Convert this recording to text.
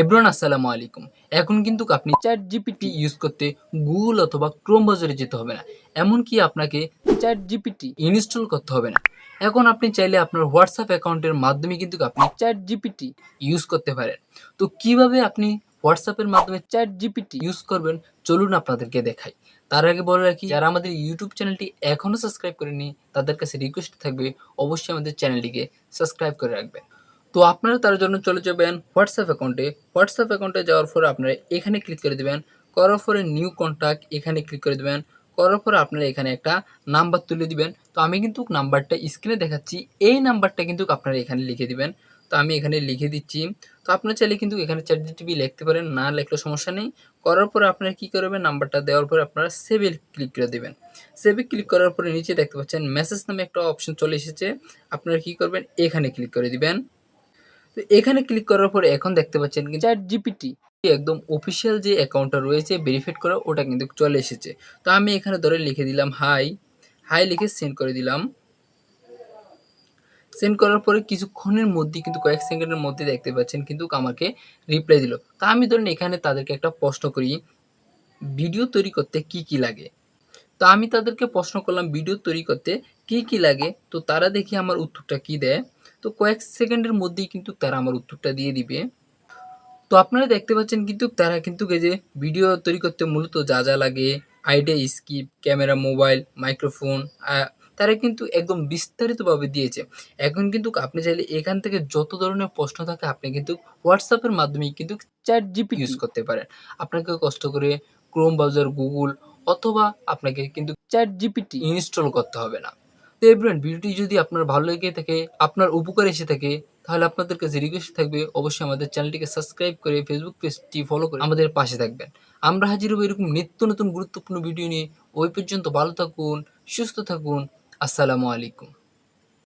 এব্রন, আসসালামু আলাইকুম। এখন কিন্তু আপনি চ্যাট জিপিটি ইউজ করতে গুগল অথবা ক্রোম বাজারে যেতে হবে না। এমনকি আপনাকে চ্যাট জিপিটি ইনস্টল করতে হবে না। এখন আপনি চাইলে আপনার হোয়াটসঅ্যাপ অ্যাকাউন্টের মাধ্যমে কিন্তু আপনি চ্যাট জিপিটি ইউজ করতে পারেন। তো কীভাবে আপনি হোয়াটসঅ্যাপের মাধ্যমে চ্যাট জিপিটি ইউজ করবেন? চলুন আপনাদেরকে দেখাই। তার আগে বলে রাখি, যারা আমাদের ইউটিউব চ্যানেলটি এখনও সাবস্ক্রাইব করেনি তাদের কাছে রিকোয়েস্ট থাকবে, অবশ্যই আমাদের চ্যানেলটিকে সাবস্ক্রাইব করে রাখবেন। তো আপনারা তার জন্য চলে যাবেন হোয়াটসঅ্যাপ অ্যাকাউন্টে হোয়াটসঅ্যাপ অ্যাকাউন্টে যাওয়ার পরে আপনারা এখানে ক্লিক করে দেবেন। করার পরে নিউ কন্ট্যাক্ট এখানে ক্লিক করে দেবেন। করার পরে আপনারা এখানে একটা নাম্বার তুলে দিবেন। তো আমি কিন্তু নাম্বারটা স্ক্রিনে দেখাচ্ছি। এই নাম্বারটা কিন্তু আপনারা এখানে লিখে দিবেন। তো আমি এখানে লিখে দিচ্ছি। তো আপনারা চাইলে কিন্তু এখানে চ্যাট জিটিভি লিখতে পারেন, না লিখলেও সমস্যা নেই। করার পরে আপনারা কী করবেন? নাম্বারটা দেওয়ার পরে আপনারা সেভে ক্লিক করে দেবেন। সেভে ক্লিক করার পরে নিচে দেখতে পাচ্ছেন মেসেজ নামে একটা অপশন চলে এসেছে। আপনারা কী করবেন? এখানে ক্লিক করে দিবেন। তো এখানে ক্লিক করার পরে এখন দেখতে পাচ্ছেন কি চ্যাট জিপিটি একদম অফিসিয়াল যে অ্যাকাউন্টটা রয়েছে ভেরিফাইড করা ওটা কিন্তু চলে এসেছে। তো আমি এখানে ধরে লিখে দিলাম হাই হাই লিখে সেন্ড করে দিলাম। সেন্ড করার পরে কিছুক্ষণের মধ্যে কিন্তু কয়েক সেকেন্ডের মধ্যে দেখতে পাচ্ছেন কিন্তু আমাকে রিপ্লাই দিল। তা আমি ধরেন এখানে তাদেরকে একটা প্রশ্ন করি ভিডিও তৈরি করতে কি কি লাগে? তো আমি তাদেরকে প্রশ্ন করলাম ভিডিও তৈরি করতে কি কি লাগে? তো তারা দেখি আমার উত্তরটা কি দেয়? তো কয়েক সেকেন্ডের মধ্যেই কিন্তু তারা আমার উত্তরটা দিয়ে দিবে। তো আপনারা দেখতে পাচ্ছেন কিন্তু তারা কিন্তু যে ভিডিও তৈরি করতে মূলত যা যা লাগে idea skip camera mobile microphone তারা কিন্তু একদম বিস্তারিতভাবে দিয়েছে। এখন কিন্তু আপনি চাইলে এখান থেকে যত ধরনের প্রশ্ন থাকে আপনি কিন্তু হোয়াটসঅ্যাপের মাধ্যমে কিন্তু চ্যাট জিপি ইউজ করতে পারেন। আপনাকে কষ্ট করে ক্রোম ব্রাউজার গুগল অথবা আপনাকে কিন্তু চ্যাট জিপিটি ইনস্টল করতে হবে না। তো এভরিওয়ান ভিডিওটি যদি আপনার ভালো লেগে থাকে, আপনার উপকার এসে থাকে, তাহলে আপনাদের কাছে রিকোয়েস্ট থাকবে, অবশ্যই আমাদের চ্যানেলটিকে সাবস্ক্রাইব করে ফেসবুক পেজটি ফলো করে আমাদের পাশে থাকবেন। আমরা হাজির হব এরকম নিত্য নতুন গুরুত্বপূর্ণ ভিডিও নিয়ে। ওই পর্যন্ত ভালো থাকুন, সুস্থ থাকুন। আসসালামু আলাইকুম।